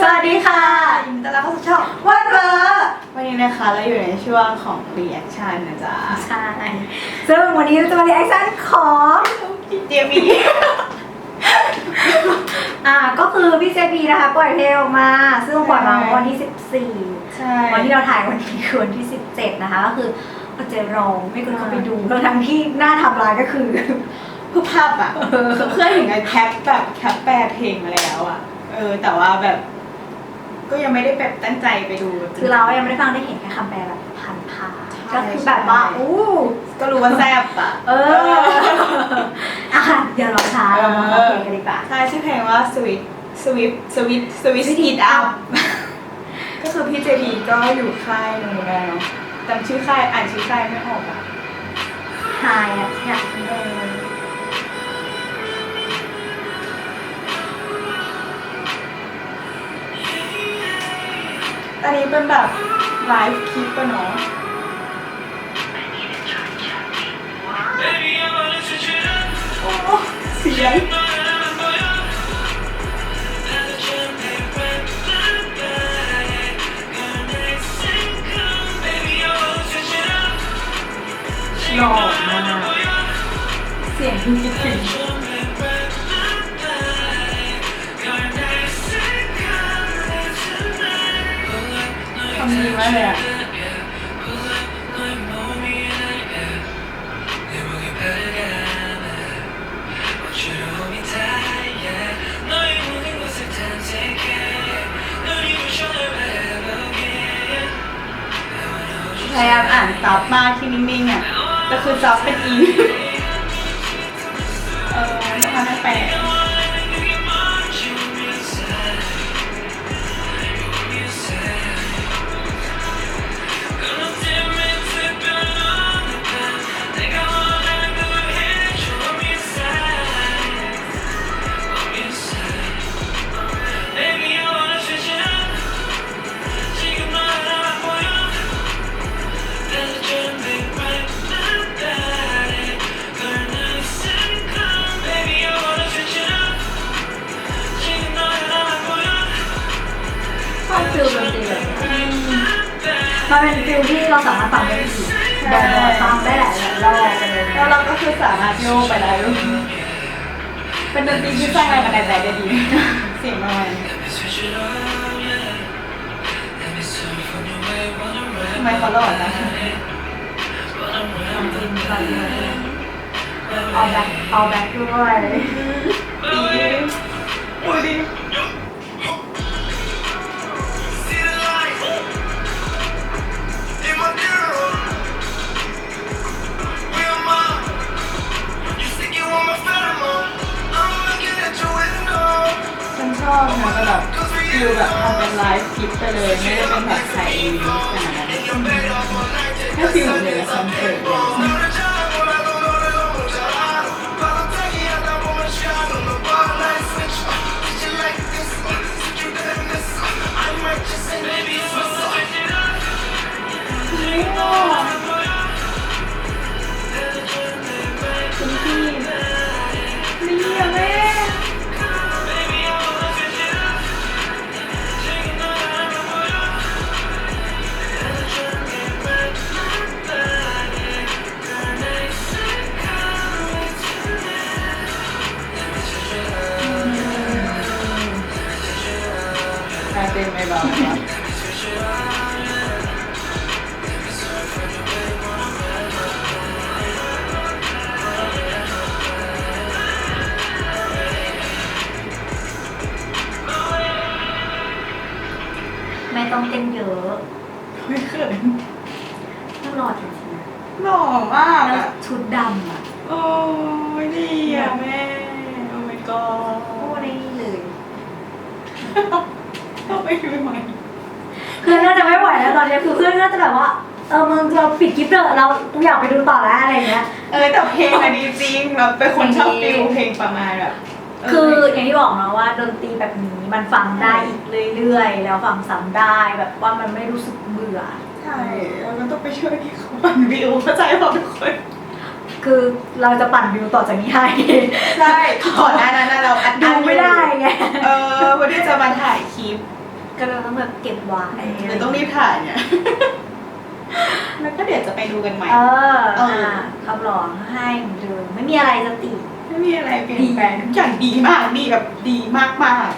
สวัสดีค่ะยินดีต้อนรับเข้าสู่ช่องวันเบอร์วันนี้นะคะเราอยู่ในช่วงของ reaction นะจ๊ะ ใช่ซึ่งวันนี้เราจะมารีแอคชั่นของเจมีอ่าก็คือพี่เจบีนะคะปล่อยเพลงออกมา ซึ่งปล่อยมาเมื่อวันที่ ใช่14 วันที่เราถ่ายวันนี้คือวันที่ 17 นะคะ ก็คืออดใจรอไม่กดเข้าไปดูแล้วทั้งที่หน้าทำลายก็คือ คือภาพอะคือเพื่อนถึงกับแคปแบบแคปแปลเพลงมาแล้วอะ เออ แต่ว่าแบบ ก็ยังไม่ได้แบบตั้งใจไปดูจงๆคือเรายังไม่ได้ฟังได้เห็นแค่คำแปลแบบพันพาใช่ก็คือแบบว่าใช่อู้ก็รู้ว่าแซ่บอะ เอออะเดี๋ยวเราช้าเรามาฟังเพลงกันดีกว่าใช่ชื่อเพลงว่า sweet sweet sweet sweet Sweet it It up Up ก็คือพี่เจดีก็อยู่ค่ายหนึ่งแล้วเนาะจำชื่อค่ายอ่านชื่อค่ายไม่ออกอะไฮอะเนี่ย นี้เป็นแบบไลฟ์คลิปปะเนาะโอ้เสียงหล่อมากเสียงคือคิดถึงำดีไหมเนี่ยพยายามอ่านซอบมากที่นิ่งๆอะก็คือซอบเป็นอีเออนะคะไม่แปลก เป็นฟิลที่เราสามารถฟังได้อีกแบบฟังได้หลายรอบแล้วเราก็คือสามารถโยกไปได้ด้วยเป็นดนตรีที่สร้างแรงบันดาลใจได้ดีเสียงประมาณทำไมเขาหล่อนะ wanna จริง ride, ๆเราเลยเอาแบ็คเอาแบ็คด้วย อบนะก็แบบฟิลแบบทำเป็นไลฟ์คลิปไปเลย ไม่ได้เป็นแบบใส่วีขนาดนั้นแค่ฟิลเหมือนในคอนเสิร์ต ไม่ต้องเต้นเยอะไม่เขินต้องรอจริงๆนะหล่อมากแล้วอะชุดดำอะ โอ้ยดีอะแม่ โอ้ my god พูดได้เลย ต้องไปดูใหม่เพื่อนน่าจะไม่ไหวแล้วตอนนี้คือเพื่อนน่าจะแบบว่าเออมึงเราปิดคลิปเถอะเราอยากไปดูต่อแล้วอะไรเงี้ย เออแต่เพลงอะดีจริงแบบเป็นคนชอบฟิลเพลงประมาณแบบเคืออย่างที่บอกนะว่าดนตรีแบบนี้มันฟังได้อีกเรื่อยๆ แล้วฟังซ้ำได้แบบว่ามันไม่รู้สึกเบื่อ ใช่แล้วมันต้องไปช่วยที่เขาปั่นวิวเข้าใจเปล่าทุกคน คือเราจะปั่นวิวต่อจากนี้ให้ใช่ก่อนหน้านั้นน่ะเราอัดดูไม่ได้ไงเออวันที่จะมาถ่ายคลิป ก็เลยต้องแบบเก็บไว้เดี๋ยวต้องรีบถ่ายเนี่ย แล้วก็เดี๋ยวจะไปดูกันใหม่ เออเอออ่อะคำร้องให้เหมือนเดิมไม่มีอะไรจะติ ไม่มีอะไรเปลี่ยนแปลงทุกอย่างดีมากดีแบบดีมากมาก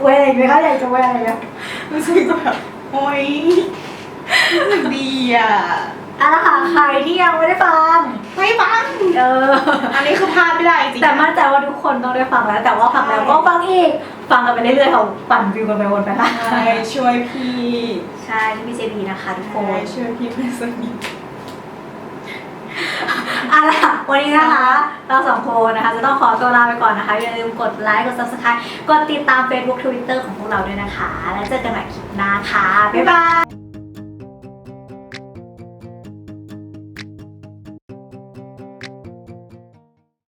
เว้ยอะไรไหมคะอยากจะเว้ยอะไรไหมๆรู้สึกแบบโอ๊ยรู้สึกดีอะอะค่ะใครที่ยังไม่ได้ฟัง ไม่ฟังเออ อันนี้คือพลาดไม่ได้จริงๆ แต่มั่นใจว่าทุกคนต้องได้ฟังแล้ว แต่ว่าฟังแล้วก็ฟังอีก ฟังกันไปเรื่อยๆเขาปั่นวิวกันไปวนไปค่ะใช่ช่วยพี่ใช่ที่พี่เจบีนะคะทุกคโอ้นยช่วยพี่เพื่อนสนิทเอาล่ะวันนี้นะคะ เราสองคนนะคะ จะต้องขอตัวลาไปก่อนนะคะ อย่าลืมกดไลค์ กด subscribe กดติดตาม Facebook Twitter ของพวกเราด้วยนะคะ แล้วเจอกันใหม่คลิปหน้าค่ะ บ๊ายบาย